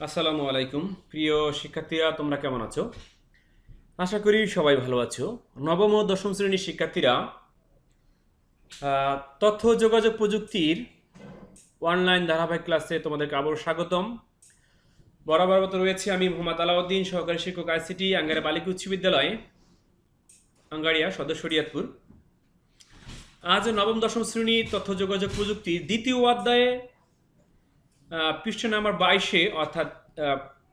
আসসালামু আলাইকুম। প্রিয় শিক্ষার্থীরা, তোমরা কেমন আছো? আশা করি সবাই ভালো আছো। নবম ও দশম শ্রেণির শিক্ষার্থীরা তথ্য যোগাযোগ প্রযুক্তির অনলাইন ধারাবাহিক ক্লাসে তোমাদেরকে আবার স্বাগতম। বরাবর মতো রয়েছে আমি মোহাম্মদ আলাউদ্দিন, সহকারী শিক্ষক আইসিটি, আঙ্গারে বালিকা উচ্চ বিদ্যালয়। আঙ্গারিয়া সদর শরিয়াতপুর। আজ নবম, দশম শ্রেণি তথ্য, যোগাযোগ প্রযুক্তির দ্বিতীয় অধ্যায়ে পৃষ্ঠা নাম্বার বাইশে, অর্থাৎ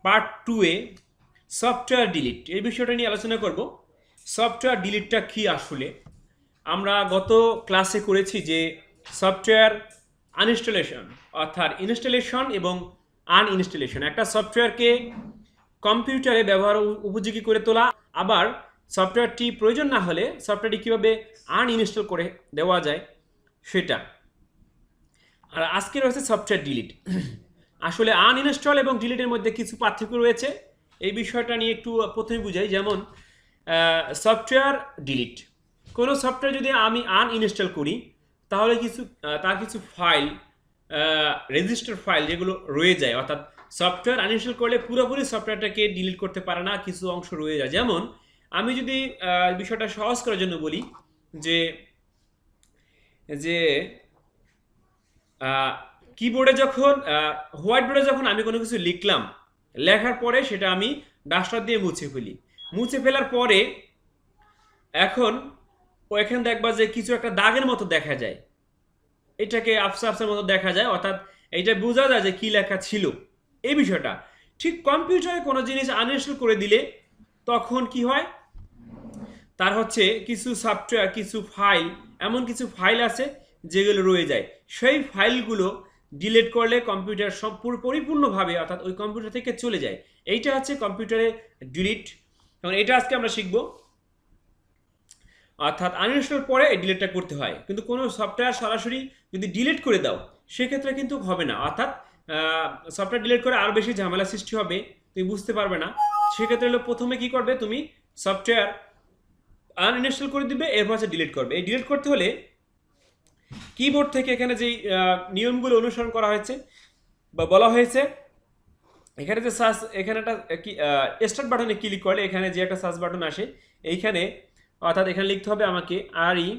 পার্ট টু এ সফটওয়্যার ডিলিট এই বিষয়টা নিয়ে আলোচনা করব। সফটওয়্যার ডিলিটটা কি আসলে? আমরা গত ক্লাসে করেছি যে সফটওয়্যার আনইনস্টলেশন অর্থাৎ ইনস্টলেশন এবং আনইনস্টলেশন একটা সফটওয়্যারকে কম্পিউটারে ব্যবহার উপযোগী করে তোলা, আবার সফটওয়্যারটি প্রয়োজন না হলে সফটওয়্যারটি কীভাবে আনইনস্টল করে দেওয়া যায় সেটা। আর আজকে রয়েছে সফটওয়্যার ডিলিট আসলে আনইনস্টল এবং ডিলিটের মধ্যে কিছু পার্থক্য রয়েছে। এই বিষয়টা নিয়ে একটু প্রথমে বুঝাই। যেমন সফটওয়্যার ডিলিট কোনো সফটওয়্যার যদি আমি আনইনস্টল করি, তাহলে কিছু তার কিছু ফাইল রেজিস্টার ফাইল যেগুলো রয়ে যায়, অর্থাৎ সফটওয়্যার আনইনস্টল করলে পুরোপুরি সফটওয়্যারটাকে ডিলিট করতে পারে না, কিছু অংশ রয়ে যায়। যেমন আমি যদি বিষয়টা সহজ করার জন্য বলি, যে যে কিবোর্ডে যখন হোয়াইট বোর্ডে যখন আমি কোনো কিছু লিখলাম, লেখার পরে সেটা আমি ডাস্টার দিয়ে মুছে ফেলি। মুছে ফেলার পরে এখন ও এখানে দেখবা যে কিছু একটা দাগের মতো দেখা যায়। এটাকে আফসা আফসার মতো দেখা যায়, অর্থাৎ এইটা বোঝা যায় যে কি লেখা ছিল। এই বিষয়টা। ঠিক কম্পিউটারে কোনো জিনিস আনইনস্টল করে দিলে তখন কি হয়? তার হচ্ছে কিছু সফটওয়্যার কিছু ফাইল এমন কিছু ফাইল আছে যেগুলো রয়ে যায়। সেই ফাইলগুলো ডিলিট করলে কম্পিউটার সম্পূর্ণ পরিপূর্ণভাবে, অর্থাৎ ওই কম্পিউটার থেকে চলে যায়। এইটা হচ্ছে কম্পিউটারে ডিলিট এবং এটা আজকে আমরা শিখব। অর্থাৎ আনইনস্টল পরে এই ডিলিটটা করতে হয়। কিন্তু কোনো সফটওয়্যার সরাসরি যদি ডিলিট করে দাও, সেক্ষেত্রে কিন্তু হবে না। অর্থাৎ সফটওয়্যার ডিলিট করে আরও বেশি ঝামেলা সৃষ্টি হবে। তুমি বুঝতে পারবে না। সেক্ষেত্রে হলো প্রথমে কি করবে তুমি সফটওয়্যার আনইনস্টল করে দিবে, এরপর হচ্ছে ডিলিট করবে। এই ডিলিট করতে হলে কিবোর্ড থেকে এখানে যেই নিয়মগুলো অনুসরণ করা হয়েছে বা বলা হয়েছে, এখানে যে সার্চ এখানে একটা কি স্টার্ট বাটনে ক্লিক করলে এখানে যে একটা সার্চ বাটন আসে, এইখানে অর্থাৎ এখানে লিখতে হবে আমাকে আর ই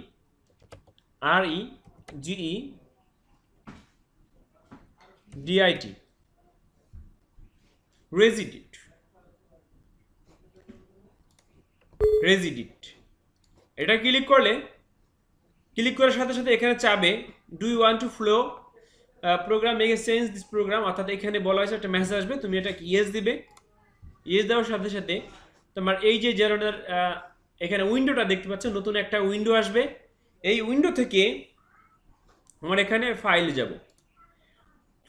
আর ই জিই ডিআইটি রেজিডিট রেজিডিট এটা ক্লিক করলে ক্লিক করার সাথে সাথে এখানে চাবে do you want to flow program make change this program অর্থাৎ এখানে বলা হয়েছে একটা মেসেজ আসবে, তুমি এটা ইয়েস দিবে। ইয়েস দেওয়ার সাথে সাথে তোমার এই যে জেরোটার এখানে উইন্ডোটা দেখতে পাচ্ছ, নতুন একটা উইন্ডো আসবে। এই উইন্ডো থেকে আমার এখানে ফাইলে যাব।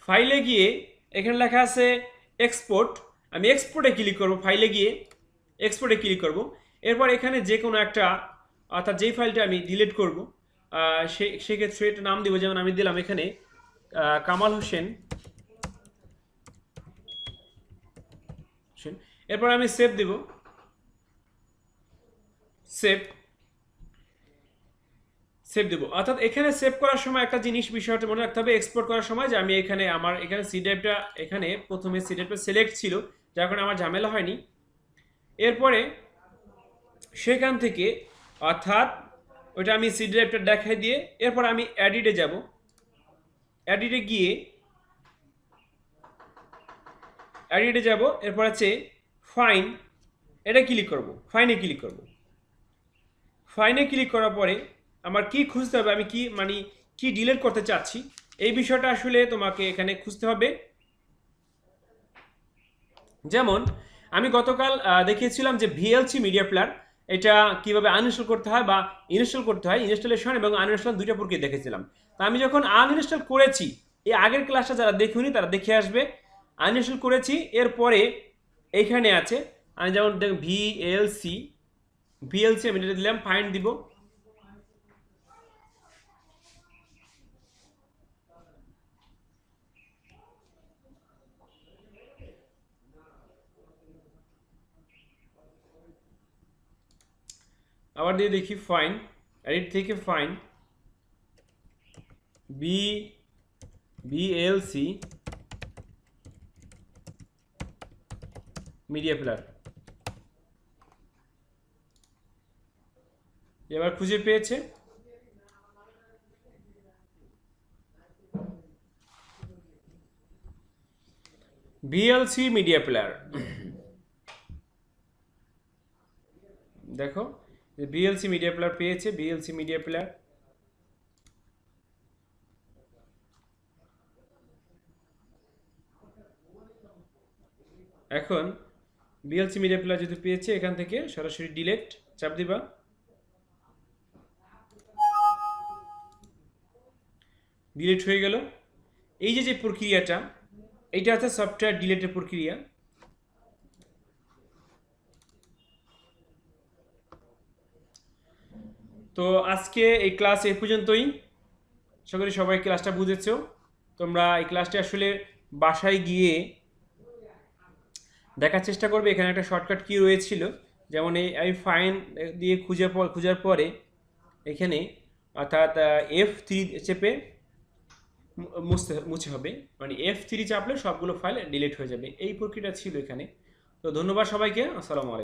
ফাইলে গিয়ে এখানে লেখা আছে এক্সপোর্ট আমি এক্সপোর্টে ক্লিক করব ফাইলে গিয়ে এক্সপোর্টে ক্লিক করব। এরপর এখানে যে কোনো একটা অর্থাৎ যেই ফাইলটা আমি ডিলিট করব সে, সেক্ষেত্রে এটা নাম দিব, যেমন আমি দিলাম এখানে কামাল হোসেন। এরপর আমি সেভ দিব। সেভ সেভ দেবো। অর্থাৎ এখানে সেভ করার সময় একটা জিনিস, বিষয়টা মনে রাখতে হবে এক্সপোর্ট করার সময় যে আমি এখানে আমার, এখানে সি এখানে প্রথমে সি সিলেক্ট ছিল, যার কারণে আমার ঝামেলা হয়নি। এরপরে সেখান থেকে অর্থাৎ ওইটা আমি সি ড্রাইভটা দেখাই দিয়ে এরপর আমি অ্যাডিটে যাব। অ্যাডিটে গিয়ে অ্যাডিটে যাব, এরপর আছে ফাইন এটা ক্লিক করব ফাইনে ক্লিক করব। ফাইনে ক্লিক করার পরে আমার কি খুঁজতে হবে, আমি কি মানে কি ডিলিট করতে চাচ্ছি, এই বিষয়টা আসলে তোমাকে এখানে খুঁজতে হবে। যেমন আমি গতকাল দেখিয়েছিলাম যে ভিএলসি মিডিয়া প্লেয়ার এটা কীভাবে আনইনস্টল করতে হয় বা ইনস্টল করতে হয় ইনস্টলেশন এবং আনইনস্টল দুইটা প্রক্রিয়া দেখেছিলাম। তো আমি যখন আনইনস্টল করেছি, এই আগের ক্লাসটা যারা দেখুনি তারা দেখে আসবে। আনইনস্টল করেছি, এরপরে এইখানে আছে, আমি যেমন ভিএলসি ভিএলসি আমি এটা দিলাম ফাইন দিব। আবার দিয়ে দেখি ফাইন এডিট থেকে find B VLC media player এবার খুঁজে পেয়েছে। বিএলসি মিডিয়া প্লেয়ার দেখো। বিএলসি মিডিয়া প্লেয়ার পেয়েছে বিএলসি মিডিয়া প্লেয়ার এখন বিএলসি মিডিয়া প্লেয়ার যদি পেয়েছে এখান থেকে সরাসরি ডিলেট চাপ দিবা। ডিলেট হয়ে গেল। এই যে যে প্রক্রিয়াটা, এইটা হচ্ছে সফটওয়্যার ডিলেটের প্রক্রিয়া। তো আজকে এই ক্লাস এ পর্যন্তই। আশা করি সবাই ক্লাসটা বুঝেছ। তোমরা এই ক্লাসটি আসলে বাসায় গিয়ে দেখার চেষ্টা করবে। এখানে একটা শর্টকাট কি রয়েছিল। যেমন এই আমি ফাইন দিয়ে খুঁজে খোঁজার পরে এখানে অর্থাৎ এফ থ্রি চেপে মুছতে মুছে হবে। মানে এফ থ্রি চাপলে সবগুলো ফাইল ডিলিট হয়ে যাবে। এই প্রক্রিয়াটা ছিল এখানে। তো ধন্যবাদ সবাইকে। আসসালামু আলাইকুম।